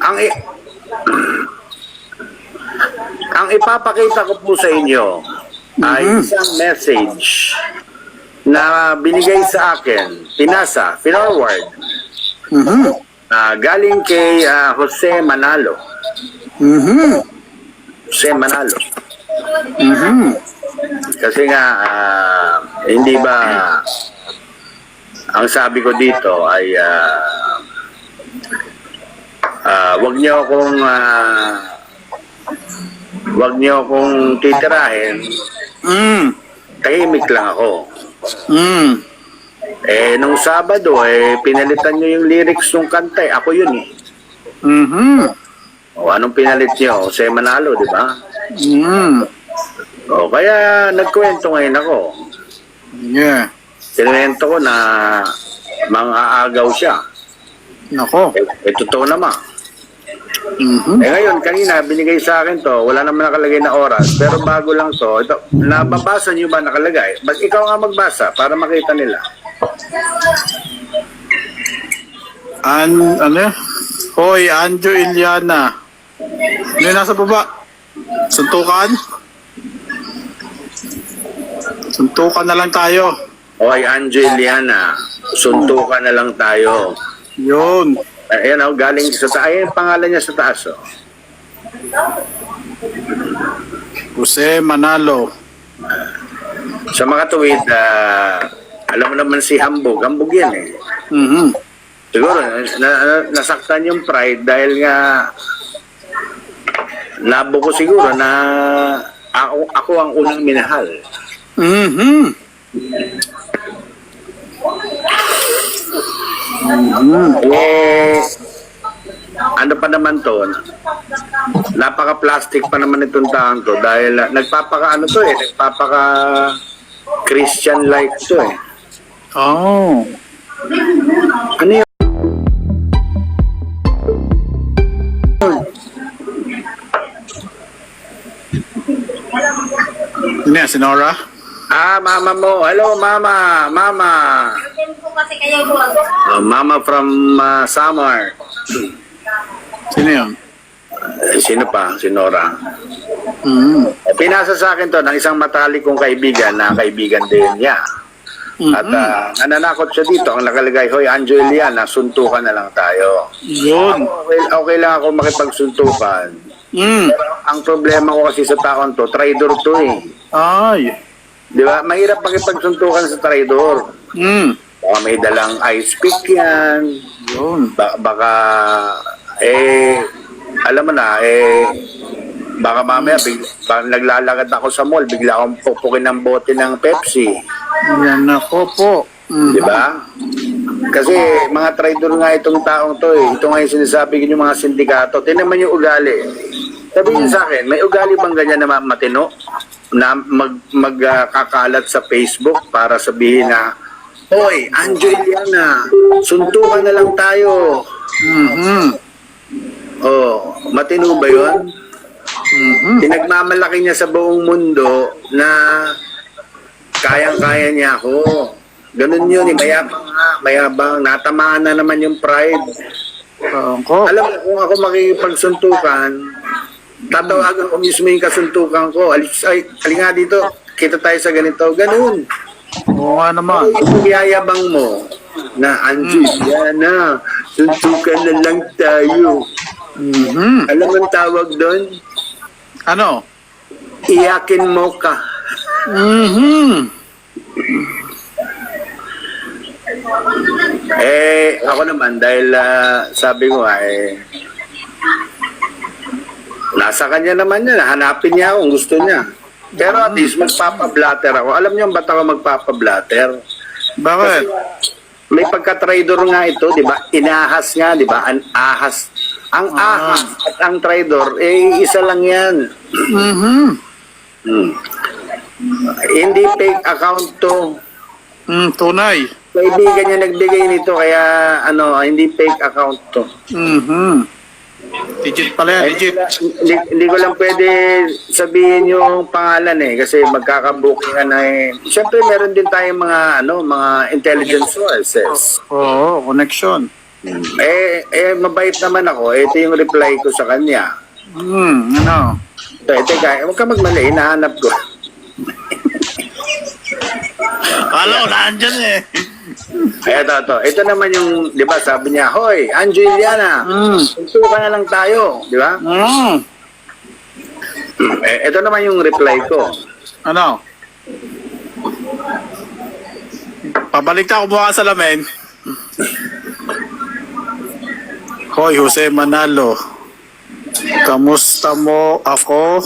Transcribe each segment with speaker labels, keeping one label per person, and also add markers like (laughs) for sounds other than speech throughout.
Speaker 1: Ang i- (clears throat) ang ipapakita ko po sa inyo ay isang message na binigay sa akin, pinasa, forward,
Speaker 2: Mhm.
Speaker 1: na galing kay ah, Jose Manalo.
Speaker 2: Mhm.
Speaker 1: Jose Manalo.
Speaker 2: Mhm.
Speaker 1: Kasi nga, ah, hindi ba, ang sabi ko dito ay, ah, ah, wag niyo akong, ah, wag niyo akong titirahin,
Speaker 2: Mm.
Speaker 1: tahimik lang ako.
Speaker 2: Mm.
Speaker 1: Eh, nung Sabado, eh, pinalitan niyo yung lyrics ng kanta, eh. ako yun eh.
Speaker 2: Mhm.
Speaker 1: O, anong pinalit niyo? Jose Manalo, di ba?
Speaker 2: Mm.
Speaker 1: O, kaya nagkwento ngayon ako.
Speaker 2: Yeah.
Speaker 1: Kinwento ko na mang-aagaw siya.
Speaker 2: Nako.
Speaker 1: Eh, eh totoo naman.
Speaker 2: Mhm.
Speaker 1: Eh ngayon, kanina binigay sa akin to, wala naman nakalagay na oras, pero bago lang to, ito, nababasa niyo ba nakalagay? Ba't ikaw nga magbasa para makita nila?
Speaker 2: An, ano? Hoy, Anjo Iliana. Ano nasa baba? Suntukan? Suntukan na lang tayo.
Speaker 1: Oy, Angeliana, suntukan na lang tayo.
Speaker 2: Yun.
Speaker 1: Ayan oh, galing sa taas. Ayan yung pangalan niya sa taas oh.
Speaker 2: Jose Manalo.
Speaker 1: Sa mga tuwid, ah, alam mo naman si Hambog. Hambog yan eh.
Speaker 2: Mhm.
Speaker 1: Siguro, na, na- nasaktan yung pride dahil nga labo ko siguro na ako, ako ang unang minahal.
Speaker 2: Mhm.
Speaker 1: Eh, ano pa naman to? Napaka-plastic pa naman itong taon to dahil ah, nagpapaka ano to eh, nagpapaka Christian like to eh.
Speaker 2: Oh.
Speaker 1: Ano yun?
Speaker 2: Si Nora?
Speaker 1: Ah, mama mo. Hello, mama. Mama.
Speaker 3: po kasi kayo doon.
Speaker 1: Oh, mama from uh, Samar.
Speaker 2: Sino yun?
Speaker 1: Eh, Sino pa? Si Nora. Eh, Pinasa sa akin to ng isang matalik kong kaibigan na kaibigan din niya. At
Speaker 2: Mhm.
Speaker 1: uh, nananakot siya dito. Ang nakalagay, Hoy, Angeliana, suntukan na lang tayo.
Speaker 2: Yun.
Speaker 1: Okay, okay lang ako makipagsuntukan.
Speaker 2: Mm.
Speaker 1: Pero ang problema ko kasi sa taon to, traidor to eh.
Speaker 2: Ay.
Speaker 1: Di ba? Mahirap makipagsuntukan sa traidor.
Speaker 2: Mm.
Speaker 1: Baka may dalang ice pick yan.
Speaker 2: Yun.
Speaker 1: Ba- baka, eh, alam mo na, eh, baka mamaya, big, baka naglalakad ako sa mall, bigla akong pupukin ng bote ng Pepsi.
Speaker 2: Yan ako po. Mm.
Speaker 1: Di ba? Kasi mga traidor nga itong taong to eh. Ito nga yung sinasabi ko yung mga sindikato. Tinan mo yung ugali. Sabi niyo sa akin, may ugali bang ganyan na ma- matino? Na mag, magkakalat sa Facebook para sabihin na, Hoy, Angeliana, suntukan na lang tayo.
Speaker 2: Mhm.
Speaker 1: Oh, matino ba yun?
Speaker 2: Mhm.
Speaker 1: Pinagmamalaki niya sa buong mundo na kayang-kaya niya ako. Ganun yun, eh, mayabang nga, mayabang, natamaan na naman yung pride.
Speaker 2: Ko.
Speaker 1: Alam mo, kung ako makikipagsuntukan, tatawagan ko mismo yung kasuntukan ko. Alis, ay, ali nga dito, kita tayo sa ganito. Ganun.
Speaker 2: Oo nga naman.
Speaker 1: Yung yayabang mo na Angie, yan na, suntukan na lang tayo.
Speaker 2: Mhm.
Speaker 1: Alam mo ang tawag doon?
Speaker 2: Ano?
Speaker 1: Iyakin mo ka.
Speaker 2: Mhm.
Speaker 1: Eh, ako naman, dahil ah, sabi ko nga, eh, nasa kanya naman yan. Hanapin niya kung gusto niya. Pero at least magpapablatter ako. Alam niyo ba't ako magpapablatter?
Speaker 2: Bakit?
Speaker 1: May pagka-trader nga ito, di ba? Inahas nga, di ba? Ang ahas. Ang ahas at ang trader, eh, isa lang yan.
Speaker 2: Mhm.
Speaker 1: Hmm. Hindi fake account to.
Speaker 2: Mm, tunay.
Speaker 1: Kaibigan niya nagbigay nito, kaya ano, hindi fake account to.
Speaker 2: Mhm. Legit pala yan, legit.
Speaker 1: Hindi, hindi ko lang pwede sabihin yung pangalan eh kasi magkakabookingan na eh. Siyempre meron din tayong mga ano, mga intelligence sources.
Speaker 2: Oo, connection.
Speaker 1: Eh, eh, mabait naman ako. Ito yung reply ko sa kanya.
Speaker 2: Hmm, ano?
Speaker 1: Eh, teka, huwag ka magmali, hinahanap ko.
Speaker 2: Alam ko, nandyan eh.
Speaker 1: Eh, ito, ito. Ito naman yung, di ba, sabi niya, Hoy, Angeliana. Tuntukan na lang tayo, di ba?
Speaker 2: Hmm.
Speaker 1: Eh, ito naman yung reply ko.
Speaker 2: Ano? Pabalik ka kumuha ka sa lamin. Hoy, Jose Manalo. Kamusta mo ako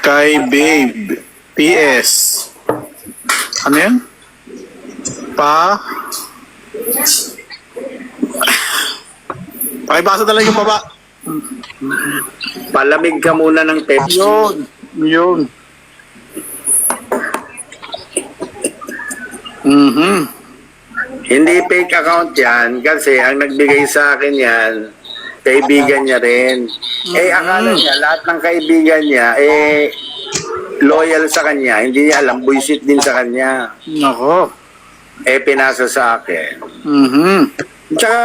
Speaker 2: kay babe? PS. Ano yan? Pa? Pakibasa na lang yung baba.
Speaker 1: Palamig ka muna ng Pepsi.
Speaker 2: Yun. Yun. Mhm.
Speaker 1: Hindi fake account yan kasi ang nagbigay sa akin yan, kaibigan niya rin. Eh, akala niya, lahat ng kaibigan niya, eh, loyal sa kanya. Hindi niya alam, buisit din sa kanya.
Speaker 2: Nako.
Speaker 1: Eh, pinasa sa akin.
Speaker 2: Mhm.
Speaker 1: Tsaka,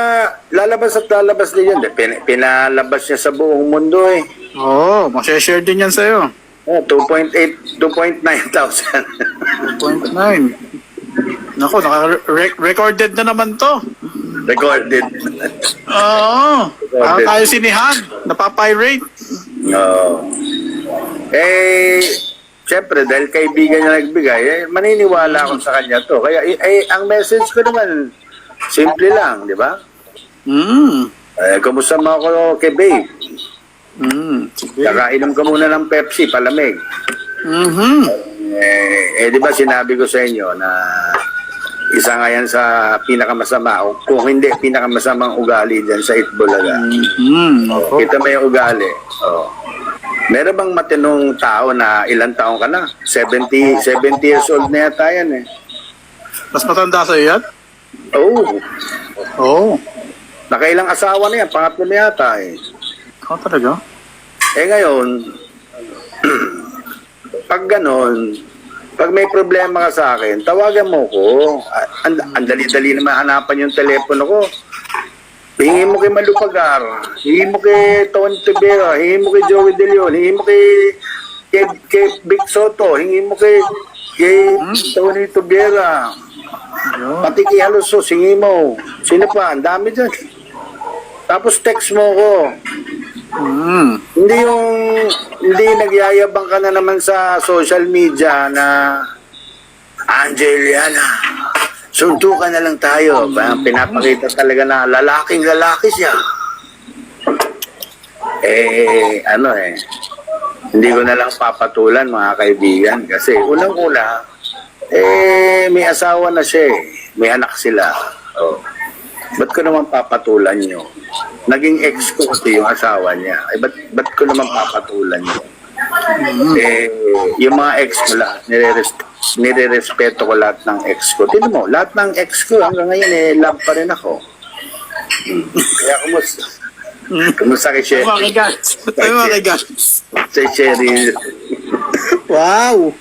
Speaker 1: lalabas at lalabas din yun. Pin- pinalabas niya sa buong mundo eh.
Speaker 2: Oo, oh, masashare din yan sa'yo.
Speaker 1: Oh, 2.8, 2.9 thousand.
Speaker 2: 2.9. Nako, naka-recorded na naman to.
Speaker 1: Recorded.
Speaker 2: Oo. Para tayo sinihan. Napapirate.
Speaker 1: Oo. Eh, siyempre, dahil kaibigan niya nagbigay, eh, maniniwala ako sa kanya to. Kaya, eh, eh, ang message ko naman, simple lang, di ba?
Speaker 2: Mm.
Speaker 1: Eh, kumusta mo ako kay babe?
Speaker 2: Mm. Sige.
Speaker 1: Kakainom ka muna ng Pepsi, palamig.
Speaker 2: Mhm.
Speaker 1: Eh, eh, di ba sinabi ko sa inyo na isa nga yan sa pinakamasama, o kung hindi, pinakamasamang ugali dyan sa Itbulaga.
Speaker 2: Mhm. Nako.
Speaker 1: Kita yung ugali. Oh. Meron bang matinong tao na ilang taon ka na? 70, 70 years old na yata yan eh.
Speaker 2: Mas matanda sa'yo yan?
Speaker 1: Oo.
Speaker 2: Oo.
Speaker 1: Nakailang asawa na yan, pangatlo na yata eh.
Speaker 2: Oh, talaga?
Speaker 1: Eh ngayon, pag ganon, pag may problema ka sa akin, tawagan mo ko. Ang dali-dali naman hanapan yung telepono ko. Hingi mo kay Malupagar, hingi mo kay Tony Tibera, hingi mo kay Joey De Leon, hingi mo kay, kay, kay Vic Soto, hingi mo kay, kay Tony Tibera, pati kay Haluso, hingi mo. Sino pa? Ang dami dyan. Tapos text mo ko.
Speaker 2: Mm.
Speaker 1: Hindi yung hindi nagyayabang ka na naman sa social media na Angeliana, suntukan na lang tayo. Parang Pinapakita talaga na lalaking lalaki siya. Eh, ano eh, hindi ko na lang papatulan mga kaibigan kasi unang-una, eh, may asawa na siya eh. May anak sila. Oh. Ba't ko naman papatulan nyo? Naging ex ko kasi yung asawa niya. Eh, ba't, ba't ko naman papatulan Eh, yung mga ex mo lahat, nire-res- nire-respeto ko lahat ng ex ko. Tignan mo, lahat ng ex ko hanggang ngayon eh, love pa rin ako. Hmm. Kaya kumusta? Kumusta kay Sherry?
Speaker 2: Mga guys. Ay, mga guys.
Speaker 1: Si Sherry.
Speaker 2: Wow.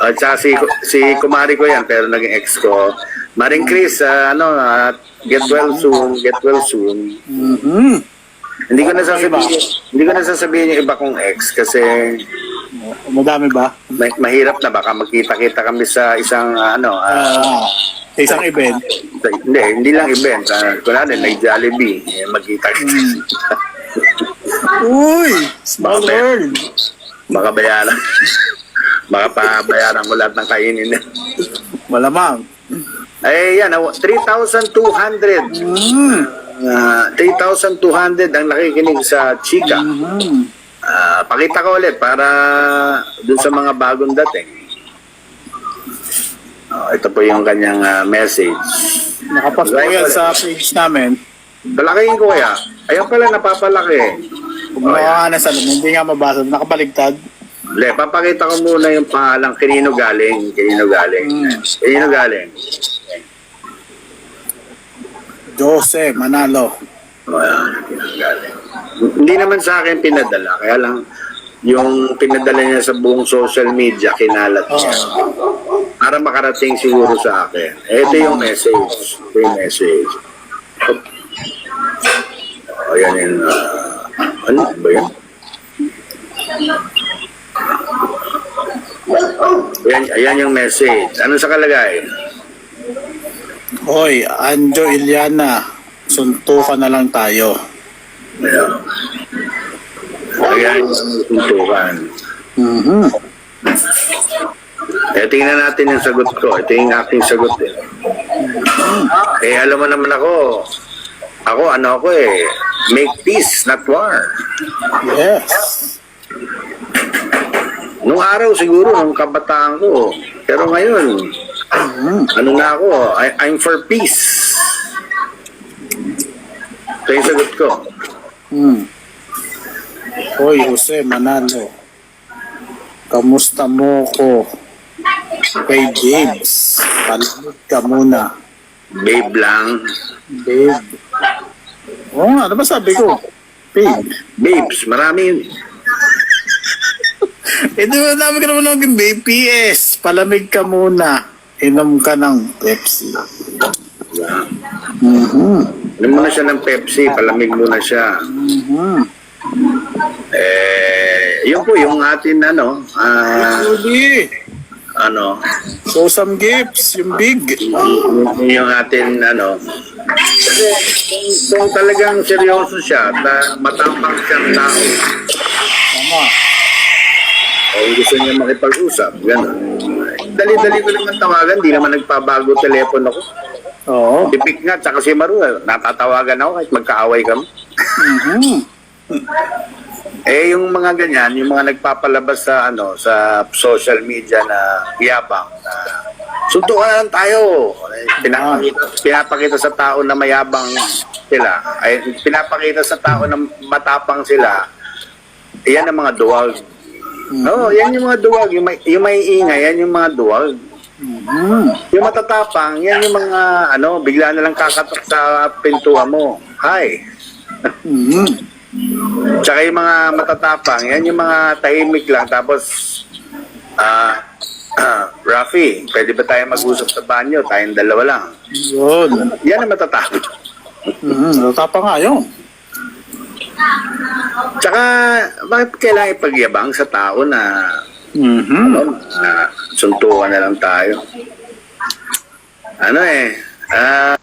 Speaker 1: At saka si, si kumari ko yan, pero naging ex ko. Maring Chris, ah, ano, ah, get well soon, get well soon.
Speaker 2: Mhm.
Speaker 1: Hindi ko na sasabihin, hindi ko na sasabihin yung iba kong ex kasi
Speaker 2: Madami ba?
Speaker 1: ma- mahirap na baka magkita-kita kami sa isang ah, ano, ah,
Speaker 2: Ah, sa isang event.
Speaker 1: sa- hindi, hindi lang event. Uh, kunwari, nag-Jollibee, eh, magkita-kita.
Speaker 2: Uy! Small world.
Speaker 1: Baka bayaran. baka pabayaran ko lahat ng kainin niya.
Speaker 2: Malamang.
Speaker 1: Eh, yan, ah, 3,200.
Speaker 2: Mm.
Speaker 1: Ah, 3,200 ang nakikinig sa Chika. Ah, pakita ko ulit para dun sa mga bagong dating. Oh, ito po yung kanyang ah, message.
Speaker 2: Nakapost po yan sa page namin.
Speaker 1: Palakihin ko kaya. Ayun pala, napapalaki.
Speaker 2: Kung makakaan na sa hindi nga mabasa. Nakabaligtad.
Speaker 1: Le, papakita ko muna yung pangalang Kinino Galing. Kinino Galing.
Speaker 2: Mm.
Speaker 1: Kinino Galing.
Speaker 2: Jose Manalo.
Speaker 1: Hindi naman sa akin pinadala. Kaya lang, yung pinadala niya sa buong social media, kinalat niya. At para makarating siguro sa akin. Ito yung message. Ito yung message. O, yan yung, ah, ano ba yan? Ayan, ayan yung message. Ano sa kalagay?
Speaker 2: Hoy, Anjo Iliana, suntukan na lang tayo.
Speaker 1: Ayan. Ayan yung tuntukan.
Speaker 2: Mhm.
Speaker 1: Eh, tingnan natin yung sagot ko. Ito yung aking sagot eh. Eh, alam mo naman ako. Ako, ano ako eh. Make peace, not war.
Speaker 2: Yes.
Speaker 1: Nung araw siguro, nung kabataan ko. Pero ngayon. Ano na ako, I, I'm for peace. Ito yung sagot ko.
Speaker 2: Hmm. Hoy, Jose Manalo. Kamusta mo ko? Kay James. Palamig ka muna.
Speaker 1: Babe lang.
Speaker 2: Babe. Oo nga, ano ba sabi ko? Babe.
Speaker 1: Babes, marami yun. (laughs)
Speaker 2: Eh, di ba namin ka naman naging babe? PS, palamig ka muna. Inom ka ng Pepsi. Mhm.
Speaker 1: Alam mo na siya ng Pepsi, palamig muna siya.
Speaker 2: Mhm.
Speaker 1: Eh, yun po yung atin ano, ah, ano,
Speaker 2: show some gifts. Yung big.
Speaker 1: yung atin ano. Kasi kung, talagang seryoso siya, na matapang siyang tao,
Speaker 2: Tama.
Speaker 1: o gusto niya makipag-usap, gano'n. Dali-dali ko naman tawagan, di naman nagpabago telepono ko.
Speaker 2: Oo.
Speaker 1: Tipik nga, tsaka si Maru, eh, natatawagan ako kahit magkaaway kami.
Speaker 2: Mhm.
Speaker 1: Eh, yung mga ganyan, yung mga nagpapalabas sa ano sa social media na yabang, na suntukan tayo. Eh, Pinapakita, pinapakita sa tao na mayabang sila. Ay, pinapakita sa tao na matapang sila. Yan ang mga duwag. Oo, yan yung mga duwag. Yung may, yung may ingay, yan yung mga duwag.
Speaker 2: Mhm.
Speaker 1: Yung matatapang, yan yung mga, ano, bigla na lang kakatok sa pintuan mo. Hi.
Speaker 2: Mhm.
Speaker 1: Tsaka yung mga matatapang, yan yung mga tahimik lang. Tapos, ah, ah, (clears throat) Rafi, pwede ba tayo mag-usap sa banyo? Tayong dalawa lang.
Speaker 2: Yun.
Speaker 1: Yan ang matatapang.
Speaker 2: Mhm. Tapa nga yun.
Speaker 1: Tsaka, bakit kailangan ipagyabang sa tao na,
Speaker 2: Mhm.
Speaker 1: ano, na suntukan na lang tayo? Ano eh, ah,